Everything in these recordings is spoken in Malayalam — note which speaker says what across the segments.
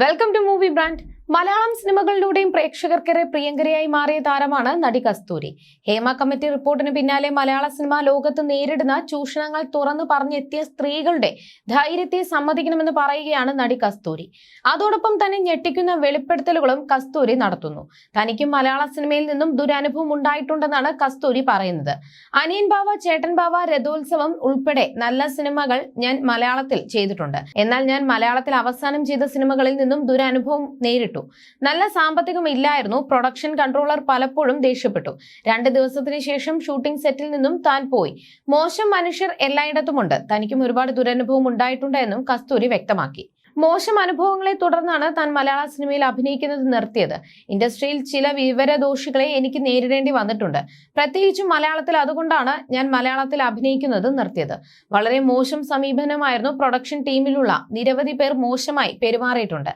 Speaker 1: Welcome to movie brand Malayalam സിനിമകളിലൂടെയും പ്രേക്ഷകർക്കേറെ പ്രിയങ്കരയായി മാറിയ താരമാണ് നടി കസ്തൂരി. ഹേമ കമ്മിറ്റി റിപ്പോർട്ടിന് പിന്നാലെ മലയാള സിനിമ ലോകത്ത് നേരിടുന്ന ചൂഷണങ്ങൾ തുറന്നു പറഞ്ഞെത്തിയ സ്ത്രീകളുടെ ധൈര്യത്തെ സമ്മതിക്കണമെന്ന് പറയുകയാണ് നടി കസ്തൂരി. അതോടൊപ്പം തന്നെ ഞെട്ടിക്കുന്ന വെളിപ്പെടുത്തലുകളും കസ്തൂരി നടത്തുന്നു. തനിക്കും മലയാള സിനിമയിൽ നിന്നും ദുരനുഭവം ഉണ്ടായിട്ടുണ്ടെന്നാണ് കസ്തൂരി പറയുന്നത്. അനിയൻ ബാവ ചേട്ടൻ ബാവ രഥോത്സവം ഉൾപ്പെടെ നല്ല സിനിമകൾ ഞാൻ മലയാളത്തിൽ ചെയ്തിട്ടുണ്ട്. എന്നാൽ ഞാൻ മലയാളത്തിൽ അവസാനം ചെയ്ത സിനിമകളിൽ നിന്നും ദുരനുഭവം നേരിട്ടു. നല്ല സാമ്പത്തികം ഇല്ലായിരുന്നു. പ്രൊഡക്ഷൻ കൺട്രോളർ പലപ്പോഴും ദേഷ്യപ്പെട്ടു. രണ്ട് ദിവസത്തിന് ശേഷം ഷൂട്ടിംഗ് സെറ്റിൽ നിന്നും താൻ പോയി. മോശം മനുഷ്യർ എല്ലായിടത്തുമുണ്ട്. തനിക്കും ഒരുപാട് ദുരനുഭവം ഉണ്ടായിട്ടുണ്ട് എന്നും കസ്തൂരി വ്യക്തമാക്കി. മോശം അനുഭവങ്ങളെ തുടർന്നാണ് താൻ മലയാള സിനിമയിൽ അഭിനയിക്കുന്നത് നിർത്തിയത്. ഇൻഡസ്ട്രിയിൽ ചില വിവരദോഷികളെ എനിക്ക് നേരിടേണ്ടി വന്നിട്ടുണ്ട്. പ്രത്യേകിച്ചും മലയാളത്തിൽ അതുകൊണ്ടാണ് ഞാൻ മലയാളത്തിൽ അഭിനയിക്കുന്നത് നിർത്തിയത്. വളരെ മോശം സമീപനമായിരുന്നു പ്രൊഡക്ഷൻ ടീമിലുള്ള നിരവധി പേർ മോശമായി പെരുമാറിയിട്ടുണ്ട്.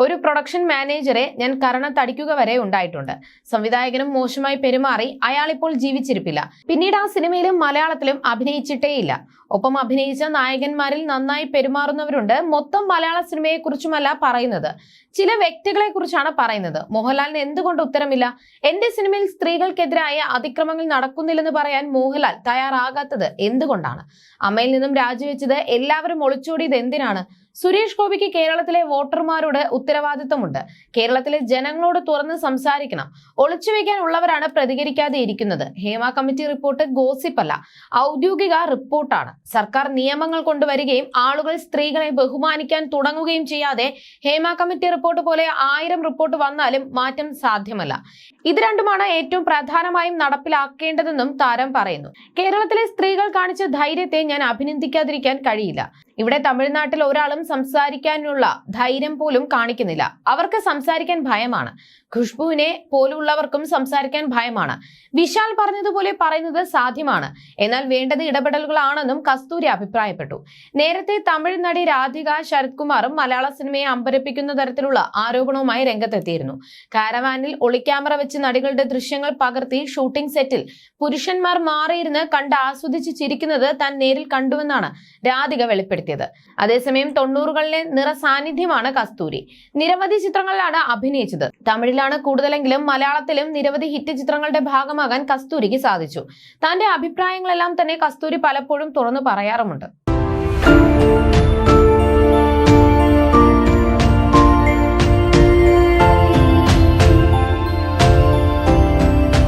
Speaker 1: ഒരു പ്രൊഡക്ഷൻ മാനേജറെ ഞാൻ കരണത്തടിക്കുക വരെ ഉണ്ടായിട്ടുണ്ട്. സംവിധായകനും മോശമായി പെരുമാറി അയാൾ ഇപ്പോൾ ജീവിച്ചിരിപ്പില്ല. പിന്നീട് ആ സിനിമയിലും മലയാളത്തിലും അഭിനയിച്ചിട്ടേയില്ല. ഒപ്പം അഭിനയിച്ച നായകന്മാരിൽ നന്നായി പെരുമാറുന്നവരുണ്ട്. മൊത്തം മലയാള സിനിമയെ കുറിച്ചുമല്ല പറയുന്നത്. ചില വ്യക്തികളെ കുറിച്ചാണ് പറയുന്നത്. മോഹൻലാലിന് എന്തുകൊണ്ട് ഉത്തരമില്ല? എന്റെ സിനിമയിൽ സ്ത്രീകൾക്കെതിരായ അതിക്രമങ്ങൾ നടക്കുന്നില്ലെന്ന് പറയാൻ മോഹൻലാൽ തയ്യാറാകാത്തത് എന്തുകൊണ്ടാണ്? അമ്മയിൽ നിന്നും രാജിവെച്ചത് എല്ലാവരും ഒളിച്ചോടിയത് എന്തിനാണ്? സുരേഷ് ഗോപിക്ക് കേരളത്തിലെ വോട്ടർമാരോട് ഉത്തരവാദിത്തമുണ്ട് കേരളത്തിലെ ജനങ്ങളോട് തുറന്ന് സംസാരിക്കണം. ഒളിച്ചുവെക്കാൻ ഉള്ളവരാണ് പ്രതികരിക്കാതെ ഇരിക്കുന്നത്. ഹേമ കമ്മിറ്റി റിപ്പോർട്ട് ഗോസിപ്പല്ല. ഔദ്യോഗിക റിപ്പോർട്ടാണ്. സർക്കാർ നിയമങ്ങൾ കൊണ്ടുവരികയും ആളുകൾ സ്ത്രീകളെ ബഹുമാനിക്കാൻ തുടങ്ങുകയും ചെയ്യാതെ ഹേമ കമ്മിറ്റി റിപ്പോർട്ട് പോലെ ആയിരം റിപ്പോർട്ട് വന്നാലും മാറ്റം സാധ്യമല്ല. ഇത് രണ്ടുമാണ് ഏറ്റവും പ്രധാനമായും നടപ്പിലാക്കേണ്ടതെന്നും താരം പറയുന്നു. കേരളത്തിലെ സ്ത്രീകൾ കാണിച്ച ധൈര്യത്തെ ഞാൻ അഭിനന്ദിക്കാതിരിക്കാൻ കഴിയില്ല. ഇവിടെ തമിഴ്നാട്ടിൽ ഒരാളും സംസാരിക്കാനുള്ള ധൈര്യം പോലും കാണിക്കുന്നില്ല. അവർക്ക് സംസാരിക്കാൻ ഭയമാണ്. ഖുഷ്ബുവിനെ പോലുള്ളവർക്കും സംസാരിക്കാൻ ഭയമാണ്. വിശാൽ പറഞ്ഞതുപോലെ പറയുന്നത് സാധ്യമാണ്. എന്നാൽ വേണ്ടത് ഇടപെടലുകളാണെന്നും കസ്തൂരി അഭിപ്രായപ്പെട്ടു. നേരത്തെ തമിഴ് നടി രാധിക ശരത് കുമാറും മലയാള സിനിമയെ അമ്പരപ്പിക്കുന്ന തരത്തിലുള്ള ആരോപണവുമായി രംഗത്തെത്തിയിരുന്നു. കാരവാനിൽ ഒളിക്യാമറ വെച്ച് നടികളുടെ ദൃശ്യങ്ങൾ പകർത്തി ഷൂട്ടിംഗ് സെറ്റിൽ പുരുഷന്മാർ മാറിയിരുന്ന് കണ്ട് ആസ്വദിച്ച് ചിരിക്കുന്നത് താൻ നേരിൽ കണ്ടുവെന്നാണ് രാധിക വെളിപ്പെടുത്തിയത്. അതേസമയം തൊണ്ണൂറുകളിലെ നിറസാന്നിധ്യമാണ് കസ്തൂരി. നിരവധി ചിത്രങ്ങളിലാണ് അഭിനയിച്ചത്. തമിഴിലാണ് കൂടുതലെങ്കിലും മലയാളത്തിലും നിരവധി ഹിറ്റ് ചിത്രങ്ങളുടെ ഭാഗമാകാൻ കസ്തൂരിക്ക് സാധിച്ചു. തന്റെ അഭിപ്രായങ്ങളെല്ലാം തന്നെ കസ്തൂരി പലപ്പോഴും തുറന്നു പറയാറുമുണ്ട്.